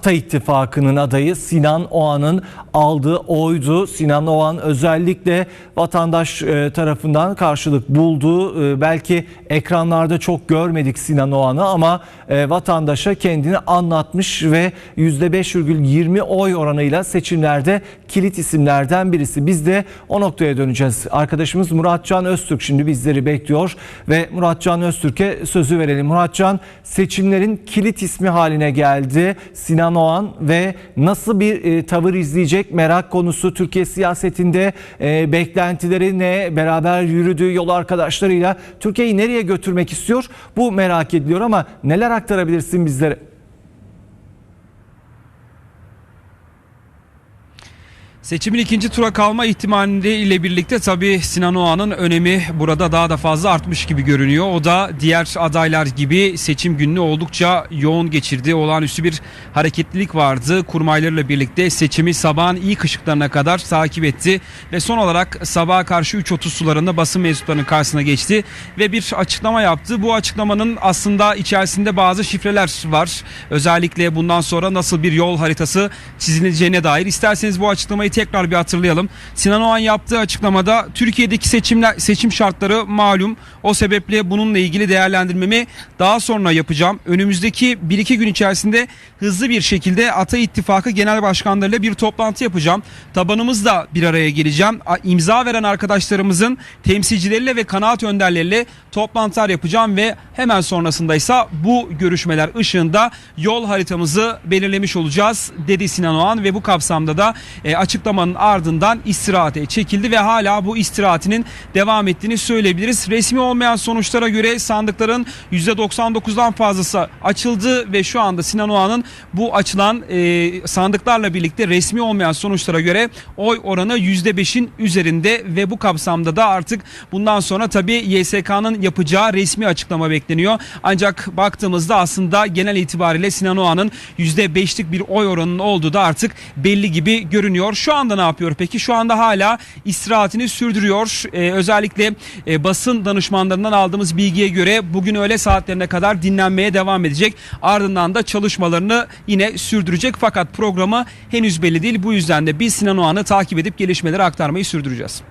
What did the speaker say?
Ata İttifakı'nın adayı Sinan Oğan'ın aldığı oydu. Sinan Oğan özellikle vatandaş e, tarafından karşılık buldu. E, Belki ekranlarda çok görmedik Sinan Oğan'ı ama e, vatandaşa kendini anlatmış ve %5,20 oy oranıyla seçimlerde kilit isimlerden birisi. Biz de o noktaya döneceğiz. Arkadaşımız Muratcan Öztürk şimdi bizleri bekliyor ve Muratcan Öztürk'e sözü verelim. Muratcan seçimlerin kilit ismi haline geldi. Sinan Oğan ve nasıl bir e, tavır izleyecek merak konusu Türkiye siyasetinde e, beklentileri ne? Beraber yürüdüğü yol arkadaşlarıyla Türkiye'yi nereye götürmek istiyor? Bu merak ediliyor ama neler aktarabilirsin bizlere? Seçimin ikinci tura kalma ihtimaliyle birlikte tabii Sinan Oğan'ın önemi burada daha da fazla artmış gibi görünüyor. O da diğer adaylar gibi seçim gününü oldukça yoğun geçirdi. Olağanüstü bir hareketlilik vardı. Kurmaylarıyla birlikte seçimi sabahın ilk ışıklarına kadar takip etti. Ve son olarak sabaha karşı 3.30 sularında basın mensuplarının karşısına geçti. Ve bir açıklama yaptı. Bu açıklamanın aslında içerisinde bazı şifreler var. Özellikle bundan sonra nasıl bir yol haritası çizileceğine dair. İsterseniz bu açıklamayı tekrar bir hatırlayalım. Sinan Oğan yaptığı açıklamada Türkiye'deki seçimler seçim şartları malum. O sebeple bununla ilgili değerlendirmemi daha sonra yapacağım. Önümüzdeki 1-2 gün içerisinde hızlı bir şekilde Ata İttifakı Genel Başkanlarıyla bir toplantı yapacağım. Tabanımızla bir araya geleceğim. İmza veren arkadaşlarımızın temsilcileriyle ve kanaat önderleriyle toplantılar yapacağım ve hemen sonrasında ise bu görüşmeler ışığında yol haritamızı belirlemiş olacağız dedi Sinan Oğan ve bu kapsamda da e, açıklamanın ardından istirahate çekildi ve hala bu istirahatinin devam ettiğini söyleyebiliriz. Resmi olmayan sonuçlara göre sandıkların %99'dan fazlası açıldı ve şu anda Sinan Oğan'ın bu açılan e, sandıklarla birlikte resmi olmayan sonuçlara göre oy oranı %5'in üzerinde ve bu kapsamda da artık bundan sonra tabii YSK'nın yapacağı resmi açıklama bekleniyor. Ancak baktığımızda aslında genel itibariyle Sinan Oğan'ın %5'lik bir oy oranının olduğu da artık belli gibi görünüyor. Şu anda ne yapıyor peki? Şu anda hala istirahatini sürdürüyor. Ee, özellikle e, basın danışmanlarından aldığımız bilgiye göre bugün öğle saatlerine kadar dinlenmeye devam edecek. Ardından da çalışmalarını yine sürdürecek. Fakat programı henüz belli değil. Bu yüzden de biz Sinan Oğan'ı takip edip gelişmeleri aktarmayı sürdüreceğiz.